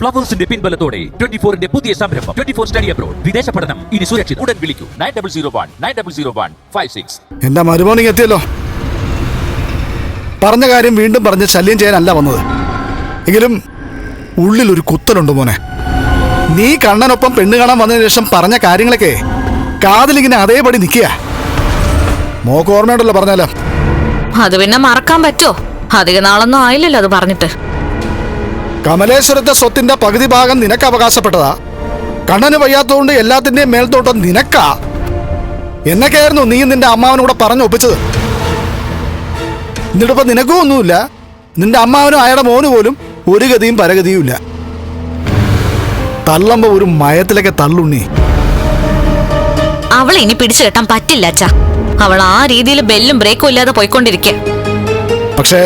ഫ്ലവേഴ്സിന്റെ പിൻബലത്തോടെ twenty ഫോറിന്റെ പുതിയ സംരംഭം ട്വന്റി ഫോർ സ്റ്റഡി അബ്രോഡ് വിദേശ പഠനം ഇനി സുരക്ഷിത. ഉടൻ വിളിക്കൂ. Nine double zero one nine double zero one five six എന്റെ മരുമോണിങ് എത്തിയല്ലോ. പറഞ്ഞ കാര്യം വീണ്ടും പറഞ്ഞ് ശല്യം ചെയ്യാനല്ല വന്നത്. എങ്കിലും ഉള്ളിൽ ഒരു കുത്തലുണ്ട് മോനെ. നീ കണ്ണനൊപ്പം പെണ്ണ് കാണാൻ വന്നതിന് ശേഷം പറഞ്ഞ കാര്യങ്ങളൊക്കെ കാതിലിങ്ങനെ അതേപടി നിൽക്കുക. മോക്ക് ഓർമ്മയുണ്ടല്ലോ പറഞ്ഞാലോ? അത് പിന്നെ മറക്കാൻ പറ്റോ അധിക നാളൊന്നും ആയില്ലല്ലോ അത് പറഞ്ഞിട്ട്. കമലേശ്വരത്തെ സ്വത്തിന്റെ പകുതി ഭാഗം നിനക്ക് അവകാശപ്പെട്ടതാ. കണ്ണന് വയ്യാത്തതുകൊണ്ട് എല്ലാത്തിന്റെയും മേൽത്തോട്ടം നിനക്കാ. എന്നൊക്കെയായിരുന്നു നീ നിന്റെ അമ്മാവനും കൂടെ പറഞ്ഞു ഒപ്പിച്ചത്. എന്നിട്ടിപ്പോ നിനക്കും ഒന്നുമില്ല നിന്റെ അമ്മാവനും അയാളുടെ മോന് പോലും ഒരു ഗതിയും പരഗതിയും ഇല്ല. തള്ളുമ്പോ ഒരു മയത്തിലൊക്കെ തള്ളുണ്ണി. അവളെ ഇനി പിടിച്ചു കെട്ടാൻ പറ്റില്ല അച്ഛാ. അവൾ ആ രീതിയിൽ ബെല്ലും ബ്രേക്കും ഇല്ലാതെ പോയിക്കൊണ്ടിരിക്കുക പക്ഷേ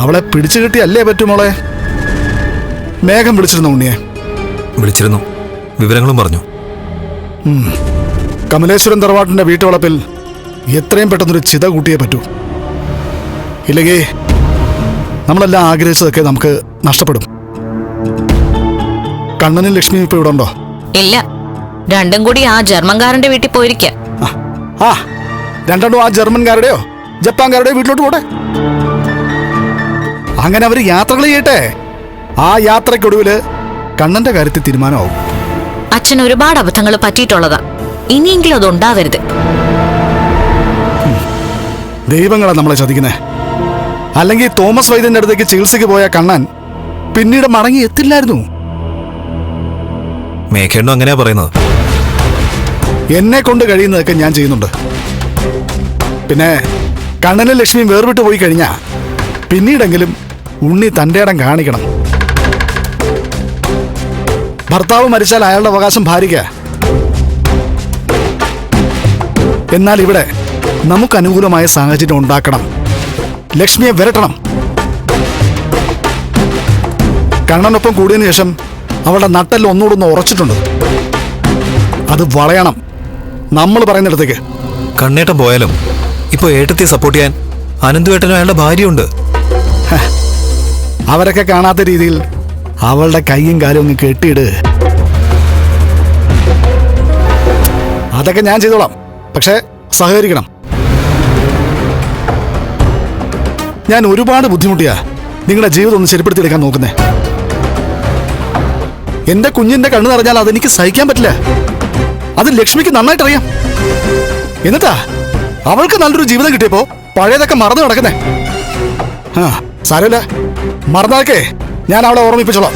അവളെ പിടിച്ചു കിട്ടിയല്ലേ പറ്റുമോളെ മേഘം വിളിച്ചിരുന്നു ഉണ്ണിയെ? വിളിച്ചിരുന്നു. വിവരങ്ങളും പറഞ്ഞു. കമലേശ്വരൻ തറവാട്ടിന്റെ വീട്ടുവളപ്പിൽ എത്രയും പെട്ടെന്നൊരു ചിത കൂട്ടിയേ പറ്റൂ. ഇല്ലെങ്കിൽ നമ്മളെല്ലാം ആഗ്രഹിച്ചതൊക്കെ നമുക്ക് നഷ്ടപ്പെടും. കണ്ണനും ലക്ഷ്മിയും ഇപ്പൊ ഇവിടെ ഉണ്ടോ? ഇല്ല. രണ്ടും കൂടി ആ ജർമ്മൻകാരന്റെ വീട്ടിൽ പോയിരിക്ക. ആ, ആ. രണ്ടെണ്ണം ആ ജർമ്മൻകാരുടെയോ? ജപ്പാൻകാരുടെയോ വീട്ടിലോട്ട് പോട്ടെ. അങ്ങനെ അവർ യാത്രകൾ ചെയ്യട്ടെ. ആ യാത്രയ്ക്കൊടുവിൽ കണ്ണന്റെ കാര്യത്തിൽ തീരുമാനമാവും. അച്ഛൻ ഒരുപാട് അബദ്ധങ്ങൾ പറ്റിയിട്ടുള്ളതാ. ഇനിയെങ്കിലും അത് ഉണ്ടാവരുത് ദൈവങ്ങളാ നമ്മളെ ചതിക്കുന്നേ. അല്ലെങ്കിൽ തോമസ് വൈദ്യന്റെ അടുത്തേക്ക് ചികിത്സയ്ക്ക് പോയ കണ്ണൻ പിന്നീട് മടങ്ങി എത്തില്ലായിരുന്നു. മേഘേണ്ണു അങ്ങനെയാ പറയുന്നത്. എന്നെ കൊണ്ട് കഴിയുന്നതൊക്കെ ഞാൻ ചെയ്യുന്നുണ്ട്. പിന്നെ കണ്ണനും ലക്ഷ്മിയും വേർവിട്ട് പോയി കഴിഞ്ഞാ പിന്നീടെങ്കിലും ഉണ്ണി തന്റെ ഇടം കാണിക്കണം. ഭർത്താവ് മരിച്ചാൽ അയാളുടെ അവകാശം ഭാര്യയ്ക്ക. എന്നാൽ ഇവിടെ നമുക്ക് അനുകൂലമായ സാഹചര്യം ഉണ്ടാക്കണം. ലക്ഷ്മിയെ വരട്ടണം. കണ്ണനൊപ്പം കൂടിയതിനു ശേഷം അവളുടെ നട്ടെല്ലാം ഒന്നുകൂടെ ഒന്ന് ഉറച്ചിട്ടുണ്ട്. അത് വളയണം. നമ്മൾ പറയുന്നിടത്തേക്ക്. കണ്ണേട്ടം പോയാലും ഇപ്പൊ ഏട്ടത്തെ സപ്പോർട്ട് ചെയ്യാൻ അനന്തുവേട്ടനും അയാളുടെ ഭാര്യയുണ്ട്. അവരൊക്കെ കാണാത്ത രീതിയിൽ അവളുടെ കൈയും കാലും ഒന്ന് കെട്ടിയിട്. അതൊക്കെ ഞാൻ ചെയ്തോളാം. പക്ഷെ സഹകരിക്കണം. ഞാൻ ഒരുപാട് ബുദ്ധിമുട്ടിയാ നിങ്ങളുടെ ജീവിതം ഒന്ന് ശരിപ്പെടുത്തിയെടുക്കാൻ നോക്കുന്നേ. എന്റെ കുഞ്ഞിന്റെ കണ്ണു നിറഞ്ഞാൽ അതെനിക്ക് സഹിക്കാൻ പറ്റില്ല. അത് ലക്ഷ്മിക്ക് നന്നായിട്ട് അറിയാം എന്നിട്ടാ അവൾക്ക് നല്ലൊരു ജീവിതം കിട്ടിയപ്പോ പഴയതൊക്കെ മറന്നു കിടക്കുന്നേ ആ സാരമില്ല. മറന്നാക്കേ ഞാൻ അവളെ ഓർമ്മിപ്പിച്ചോളാം.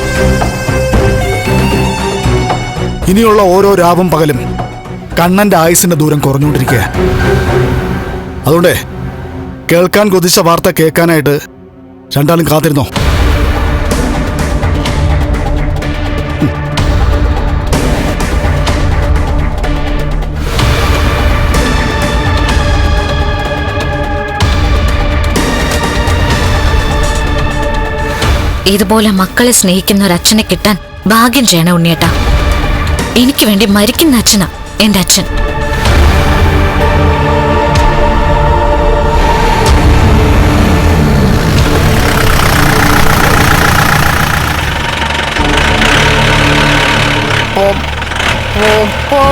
ഇനിയുള്ള ഓരോ രാവും പകലും കണ്ണന്റെ ആയുസിന്റെ ദൂരം കുറഞ്ഞുകൊണ്ടിരിക്കുക. അതുകൊണ്ട് കേൾക്കാൻ കൊതിച്ച വാർത്ത കേൾക്കാനായിട്ട് രണ്ടാളും കാത്തിരുന്നോ? ഇതുപോലെ മക്കളെ സ്നേഹിക്കുന്ന ഒരു അച്ഛനെ കിട്ടാൻ ഭാഗ്യം ചെയ്യണ ഉണ്ണിയേട്ടാ. എനിക്ക് വേണ്ടി മരിക്കുന്ന അച്ഛനാ എന്റെ അച്ഛൻ. ആ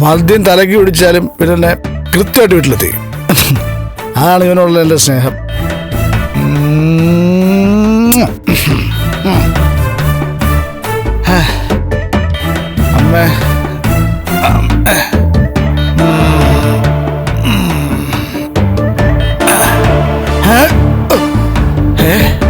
മദ്യം തലക്കി പിടിച്ചാലും പിന്നെ കൃത്യമായിട്ട് വീട്ടിലെത്തി അതാണ് ഇവനുള്ള എന്റെ സ്നേഹം അമ്മ 해